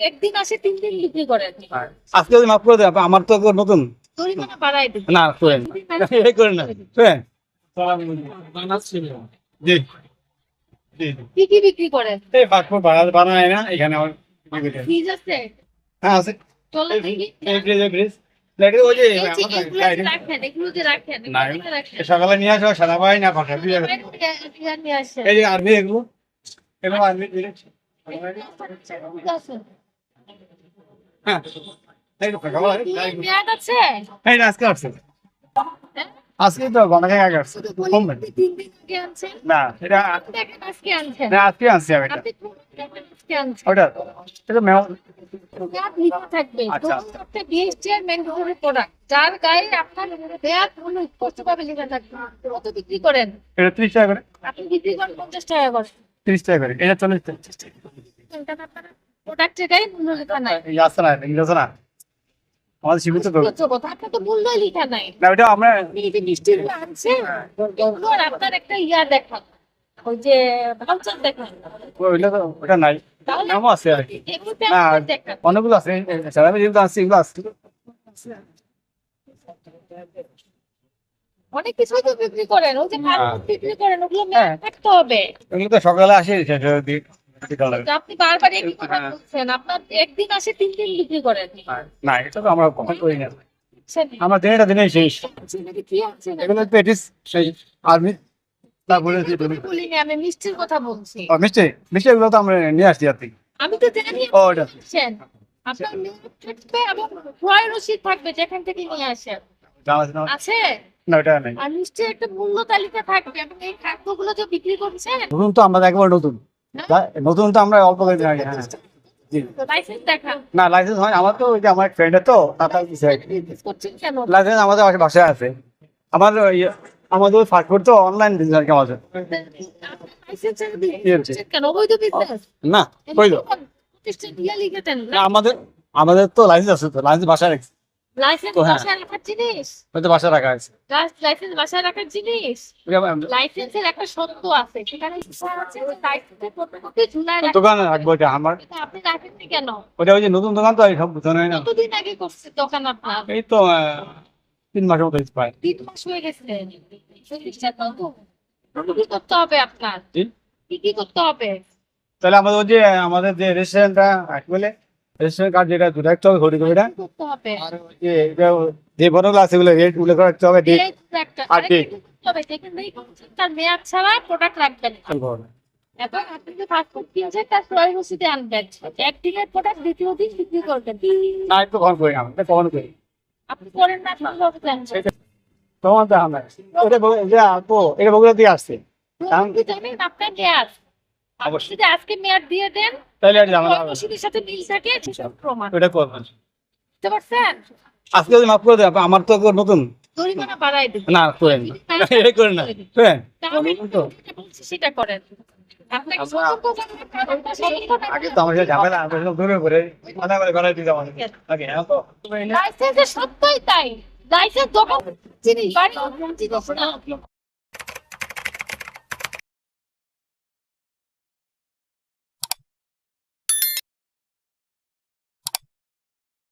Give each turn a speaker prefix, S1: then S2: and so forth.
S1: একদিন আসে তিন দিন বিক্রি করেন
S2: আজকে যদি মাফ করে দেয় আমার তো নতুন।
S1: জরিমানা দিন
S2: না করেন করেন না। শুনেন জি। জি
S1: কি কি বিক্রি করেন
S2: এই পাসপোর্ট বানা বানায় না এখানে আমার
S1: ফ্রিজ আছে?
S2: হ্যাঁ আছে।
S1: চলে দেখি।
S2: এই ফ্রিজ এই ফ্রিজ। সকালে নিয়ে আসো সাদা পাই না এই যে আর্মি এগুলো। এগুলো আর্মি হ্যাঁ আজকে আসছে? আজকে তো আগে আসছে। না এটা না আজকে আনছি আমি ওটা এটা মেও আচ্ছা।
S1: যার গায়ে আপনার স্পষ্টভাবে লেখা থাকবে কত বিক্রি করেন?
S2: এটা ত্রিশ টাকা করে।
S1: আপনি বিক্রি করেন পঞ্চাশ টাকা করে।
S2: ত্রিশ টাকা করে। এটা চল্লিশ টাকা।
S1: প্রোডাক্টের গায়ে মূল্য নাই।
S2: এই না ইংরেজ না। আমাদের সীমিত
S1: কথা আপনার তো মূল্য লেখা নাই।
S2: না ওটা আমরা
S1: আপনি যদি মিষ্টিগুলো আনছেন এগুলো আর আপনার একটা ইয়া দেখান। ওই যে ভাউচার দেখান।
S2: ওইটা তো ওটা নাই। নামও আছে আর কি। না অনেকগুলো আছে। সারা যেগুলো আছে এগুলো আছে।
S1: অনেক কিছুই তো বিক্রি করেন। ওই যে
S2: হ্যাঁ।
S1: বিক্রি করেন ওগুলো মেয়াদ থাকতে হবে।
S2: এগুলো তো সকালে আসে শেষ দিয়ে বিকাল লাগে।
S1: তো আপনি বারবার একই কথা। বলছেন আপনার একদিন আসে তিন দিন বিক্রি করেন
S2: না। এটা তো আমরা কখন করি না। আমরা দিনটা দিনে শেষ।
S1: সেটা কি আছে না?
S2: এগুলো পেটিস সেই আর্মি। তারপরে
S1: আমি বলিনি আমি মিষ্টির কথা বলছি।
S2: ও, মিষ্টি মিষ্টি এগুলো তো আমরা নিয়ে আসছি আর
S1: আমি তো জানি
S2: ও ওটা
S1: আপনার থাকবে এবং ক্রয় রসিদ থাকবে যেখান থেকে নিয়ে আসেন
S2: আছে? না? ওটা নেই।
S1: আর নিশ্চয়ই একটা মূল্য তালিকা থাকবে এবং এই খাদ্যগুলো যে বিক্রি করছেন?
S2: নতুন তো আমরা একবার নতুন। নতুন তো আমরা অল্প দিই হ্যাঁ।
S1: লাইসেন্স
S2: না লাইসেন্স হয় আমার তো ওই যে আমার ফ্রেন্ডের তো লাইসেন্স আমাদের বাসা- বাসায় আছে। আমার আমাদের ওই ফাস্টফুড তো অনলাইন বিজনেস আর কি আমাদের। না আমাদের আমাদের তো লাইসেন্স আছে তো লাইসেন্স বাসায় রাখছি।
S1: লাইসেন্স
S2: হ্যাঁ।
S1: বাসায় রাখার জিনিস?
S2: ওই বাসায় রাখা আছে
S1: লাইসেন্স বাসায় রাখার জিনিস? লাইসেন্সের একটা শর্ত আছে সেখানে আছে যে লাইসেন্সের ফটোকপি ঝুলায় রাখতে
S2: রাখব এটা আমার।
S1: আপনি রাখেননি কেন?
S2: ওটা ওই যে নতুন দোকান তো সব বুঝানো হয় না।
S1: কতদিন আগে করছে দোকান আপনার?
S2: এই তো তিন মাসের মতো প্রায়।
S1: তিন মাস হয়ে গেছে। কি করতে হবে আপনার? কি কি করতে হবে?
S2: তাহলে আমাদের ওই যে আমাদের যে রেস্টুরেন্টটা বলে রেস্টুরেন্ট কার্ড যেটা দুটো রাখতে হবে ঘড়ি ঘড়িটা।
S1: কি করতে হবে?
S2: আর যে যে বড়গুলো আছে এগুলো রেট উল্লেখ রাখতে হবে ডেট
S1: এই তো একটা
S2: আর
S1: আরেকটা
S2: date।
S1: কি করতে হবে? যেখানে এই করছেন, তার মেয়াদ ছাড়া প্রোডাক্ট রাখবেন না। এবং আপনি যে পাসপোর্ট কিনছেন তার ক্রয় রসিদে আনবেন। একদিনের প্রোডাক্ট দ্বিতীয় দিন বিক্রি করবেন।
S2: না একটু কখন করি আমরা কখন করি।
S1: আপনি করেন না আপনি ভাবছেন
S2: তখন তো আমরা এটা বলে- এটা আপু এটা বগুড়া দিয়ে আসছে।
S1: আপনার মেয়াদ। আপনি
S2: অবশ্যই।
S1: যদি আজকে মেয়াদ দিয়ে দেন
S2: তাহলে আর ঝামেলা হবে
S1: রসিদের সাথে মিল থাকে সেসব প্রমাণ।
S2: ওটা করবেন।
S1: বুঝতে পারছেন?
S2: আজকে যদি মাফ করে দেয় আমার তো নতুন।
S1: জরিমানা বাড়াই দিন
S2: না করেন না। এই করেন না।
S1: তাহলে
S2: তো
S1: বলছি সেটা করেন।
S2: আগে তো আমার সাথে ঝামেলা আমরা সব দূরে করে মাথা করে করাই দিতে আমাদের আগে হ্যাঁ তো
S1: লাইসেন্সের সত্যই তাই। লাইসেন্স দোকান জিনিস বাড়ি জিনিস না।